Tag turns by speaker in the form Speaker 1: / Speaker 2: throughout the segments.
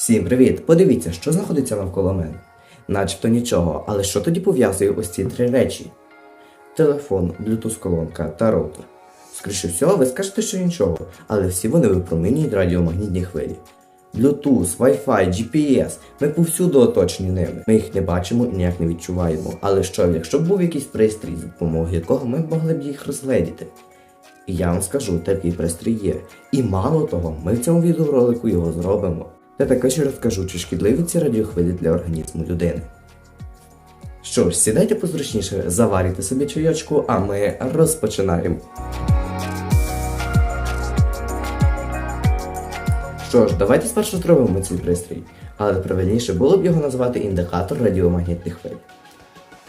Speaker 1: Всім привіт! Подивіться, що знаходиться навколо мене. Начебто нічого, але що тоді пов'язує ось ці три речі? Телефон, Bluetooth-колонка та роутер. Скоріше всього, ви скажете, що нічого, але всі вони випромінюють радіомагнітні хвилі. Bluetooth, Wi-Fi, GPS, ми повсюди оточені ними. Ми їх не бачимо і ніяк не відчуваємо. Але що, якщо б був якийсь пристрій, за допомогою якого ми могли б їх розгледіти? І я вам скажу, такий пристрій є. І мало того, ми в цьому відеоролику його зробимо. Я також розкажу, чи шкідливі ці радіохвилі для організму людини. Що ж, сідайте позручніше, заварюйте собі чайочку, а ми розпочинаємо. Що ж, давайте спершу зробимо цей пристрій, але правильніше було б його назвати індикатор радіомагнітних хвиль.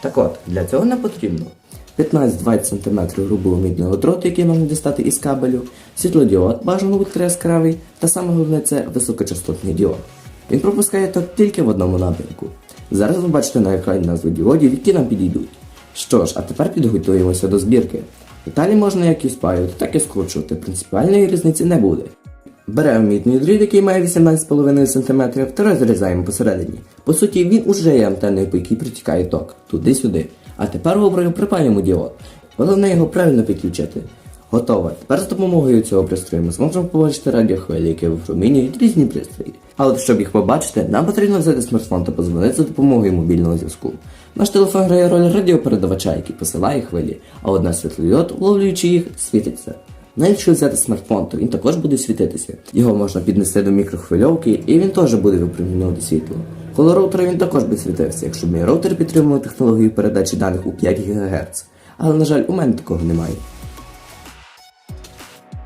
Speaker 1: Так от, для цього нам потрібно 15-20 см грубого мідного дроту, який нам дістати із кабелю, світлодіод, бажано ультраяскравий, та саме головне це високочастотний діод. Він пропускає ток тільки в одному напрямку. Зараз ви бачите на екрані назви діодів, які нам підійдуть. Що ж, а тепер підготуємося до збірки. Деталі можна як і спаювати, так і скручувати, принципіальної різниці не буде. Беремо мідний дріт, який має 18,5 см, та розрізаємо посередині. По суті, він уже є антенною, по якій протікає ток, туди-сюди. А тепер обраю припаємо діод. Головне його правильно підключити. Готово. Тепер за допомогою цього пристрою ми зможемо побачити радіохвилі, які випромінюють різні пристрої. Але щоб їх побачити, нам потрібно взяти смартфон та позвонити за допомогою мобільного зв'язку. Наш телефон грає роль радіопередавача, який посилає хвилі, а одна світлодіод, вловлюючи їх, світиться. Якщо взяти смартфон, то він також буде світитися. Його можна піднести до мікрохвильовки, і він теж буде випромінювати світло. Коло роутера він також би світився, якщо б мій роутер підтримував технологію передачі даних у 5 ГГц. Але, на жаль, у мене такого немає.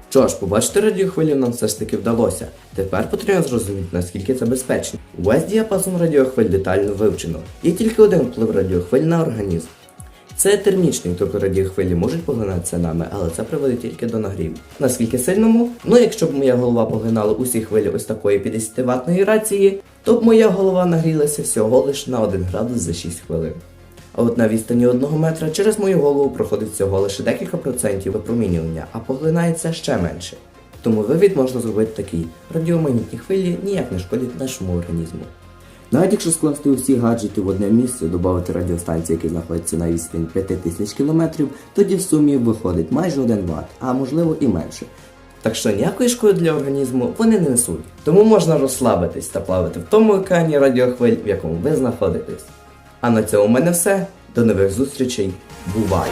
Speaker 1: Що ж, побачити радіохвилі нам все ж таки вдалося. Тепер потрібно зрозуміти, наскільки це безпечно. Увесь діапазон радіохвиль детально вивчено. Є тільки один вплив радіохвиль на організм. Це термічний, тобто радіохвилі можуть поглинатися нами, але це приводить тільки до нагріву. Наскільки сильному? Ну, якщо б моя голова поглинала усі хвилі ось такої 50 ватної рації, то б моя голова нагрілася всього лише на 1 градус за 6 хвилин. А от на відстані 1 метра через мою голову проходить всього лише декілька процентів випромінювання, а поглинається ще менше. Тому вивід можна зробити такий: радіомагнітні хвилі ніяк не шкодять нашому організму. Навіть якщо скласти усі гаджети в одне місце, додати радіостанції, які знаходяться на відстані 5000 км, тоді в сумі виходить майже 1 Вт, а можливо і менше. Так що ніякої шкоди для організму вони не несуть. Тому можна розслабитись та плавати в тому океані радіохвиль, в якому ви знаходитесь. А на цьому в мене все. До нових зустрічей. Бувай!